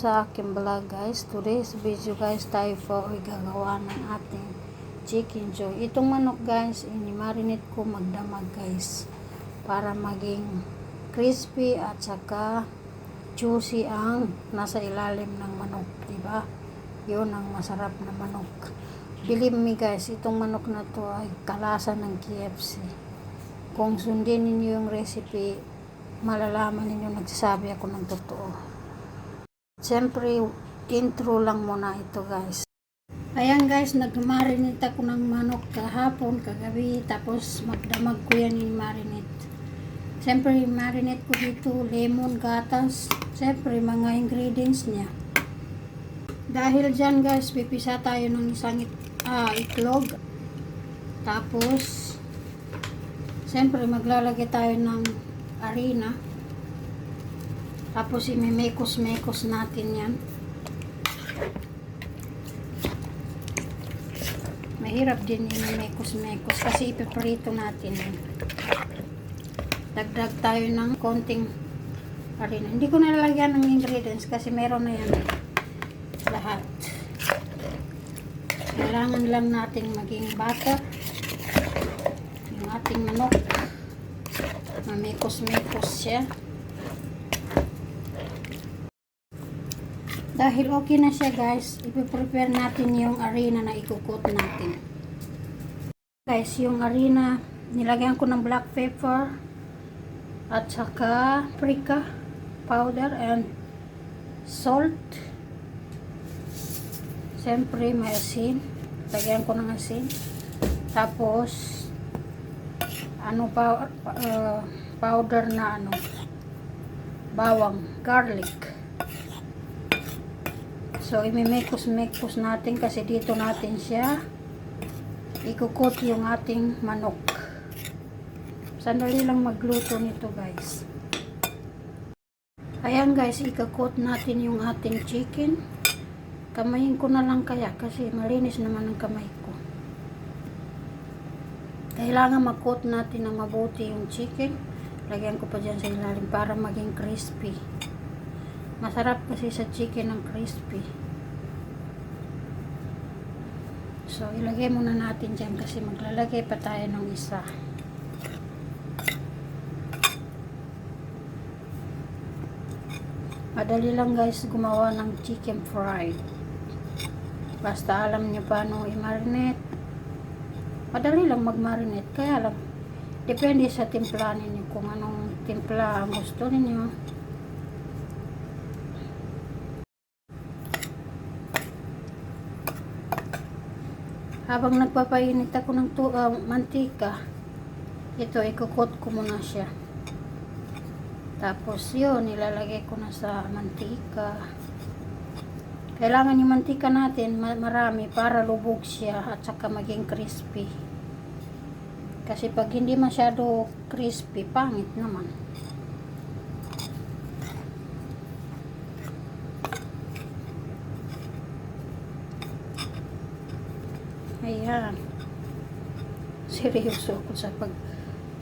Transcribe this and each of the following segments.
sa aking vlog guys. Today's video guys tayo po ay gagawa ng ating chicken joy. Itong manok guys, ini-marinate ko magdamag guys. Para maging crispy at saka juicy ang nasa ilalim ng manok. Diba? Yun ang masarap na manok. Believe me guys, itong manok na to ay kalasa ng KFC. Kung sundin ninyo yung recipe, malalaman ninyo nagsasabi ako ng totoo. Siyempre, intro lang muna ito guys. Ayan guys, nag-marinate ako ng manok kahapon, kagabi, tapos magdamag ko yan yung marinate. Siyempre, marinate ko dito, lemon, gatas, siyempre, mga ingredients niya. Dahil dyan guys, pipisa tayo ng isang it- ah, itlog. Tapos, siyempre, maglalagay tayo ng harina. Tapos imimekos-mekos natin yan. Mahirap din imimekos-mekos kasi ipiprito natin yan. Dagdag tayo ng konting harina. Hindi ko nalalagyan ng ingredients kasi meron na yan lahat. Kailangan lang natin maging butter. Yung ating manok. Mamekos-mekos siya. Dahil okay na siya guys, ipiprepare natin yung arena na ikukot natin. Guys, yung arena, nilagyan ko ng black pepper at saka paprika powder and salt. Siyempre, may asin. Lagyan ko ng asin. Tapos, ano pa, uh, powder na ano, bawang, garlic. So, imimekos-mekos natin kasi dito natin siya ikukot yung ating manok. Sandali lang magluto nito guys. Ayan guys, ikukot natin yung ating chicken. Kamayin ko na lang kaya kasi malinis naman ang kamay ko. Kailangan mag-coat natin ng mabuti yung chicken. Lagyan ko pa dyan sa ilalim para maging crispy. Masarap kasi sa chicken ang crispy. So, ilagay muna natin dyan kasi maglalagay pa tayo ng isa. Madali lang guys gumawa ng chicken fried. Basta alam niyo paano i-marinate. Madali lang mag-marinate. Kaya lang, depende sa timpla ninyo kung anong timpla ang gusto ninyo. Habang nagpapainit ako ng tu- ah, mantika ito ikukot ko muna siya. Tapos yun nilalagay ko na sa mantika. Kailangan yung mantika natin ma- marami para lubog siya at saka maging crispy. Kasi pag hindi masyado crispy pangit naman Ayan. Seryoso ako sa pag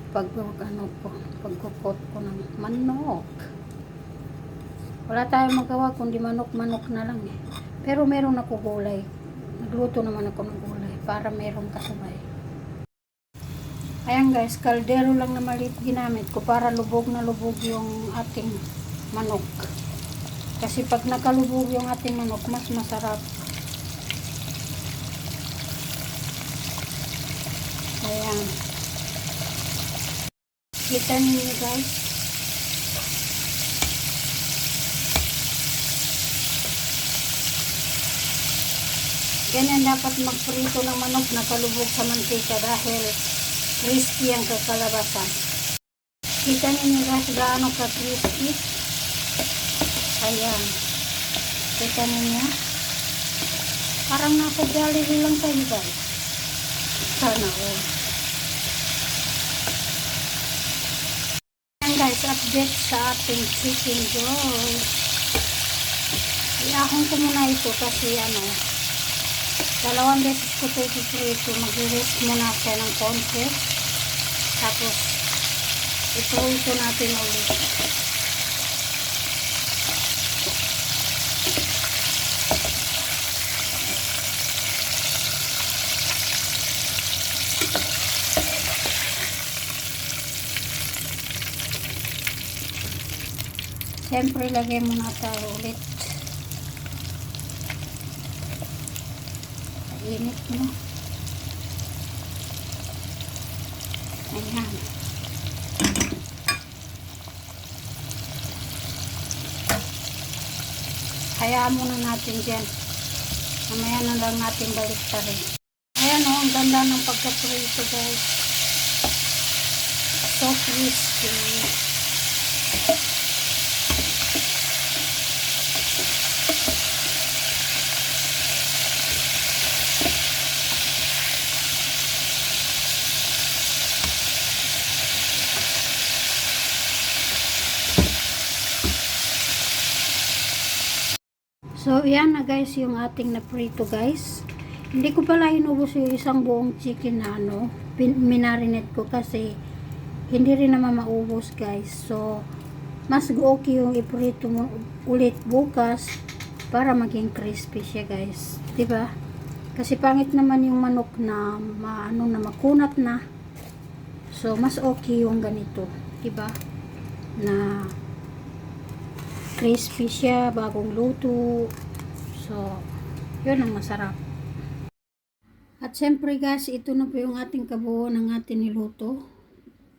pag ano po, pagkukot ko ng manok. Wala tayong magawa kundi manok-manok na lang eh. Pero meron ako gulay. Nagluto naman ako ng gulay para meron kasabay. Ayan guys, kaldero lang na maliit ginamit ko para lubog na lubog yung ating manok. Kasi pag nakalubog yung ating manok, mas masarap. Ayan. Kita niyo guys. Ganyan dapat magprito ng manok na kalubog sa mantika dahil crispy ang kakalabasan. Kita niyo guys gaano ka crispy. Ayan. Kita niyo. Parang nasa Jollibee lang tayo guys. Sana all. Guys, update sa ating chicken joy. Iahon ko muna ito kasi ano, dalawang beses ko ito ipiprito. Mag-rest muna siya ng konti. Tapos, ito ito natin ulit. Siyempre, lagay muna tayo ulit. Init mo. Ayan. Hayaan muna natin dyan. Mamaya na lang natin balik pa rin. Ayan o, ang ganda ng pagka-prito guys. So crispy. So, yan na guys yung ating na prito guys. Hindi ko pala inubos yung isang buong chicken na ano, minarinate ko kasi hindi rin naman maubos guys. So, mas okay yung iprito mo ulit bukas para maging crispy siya guys. ba? Kasi pangit naman yung manok na maano na makunat na. So, mas okay yung ganito. ba? Na crispy siya, bagong luto. So, yun ang masarap. At syempre guys, ito na po yung ating kabuo ng ating niluto.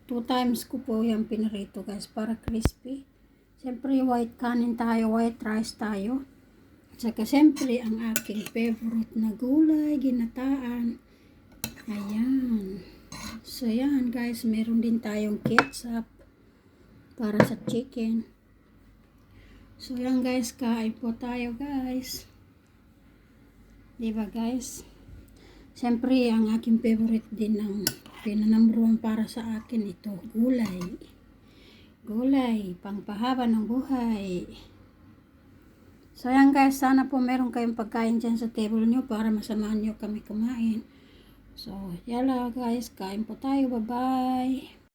Two times ko po yung pinarito guys para crispy. Syempre white kanin tayo, white rice tayo. At saka syempre ang aking favorite na gulay, ginataan. Ayan. So yan guys, meron din tayong ketchup para sa chicken. So yan guys, kain po tayo guys. Diba guys? Siyempre, ang aking favorite din ng pinanumber one para sa akin ito, gulay. Gulay, pangpahaba ng buhay. So yan guys, sana po meron kayong pagkain dyan sa table nyo para masamahan nyo kami kumain. So, yala guys, kain po tayo. Bye-bye.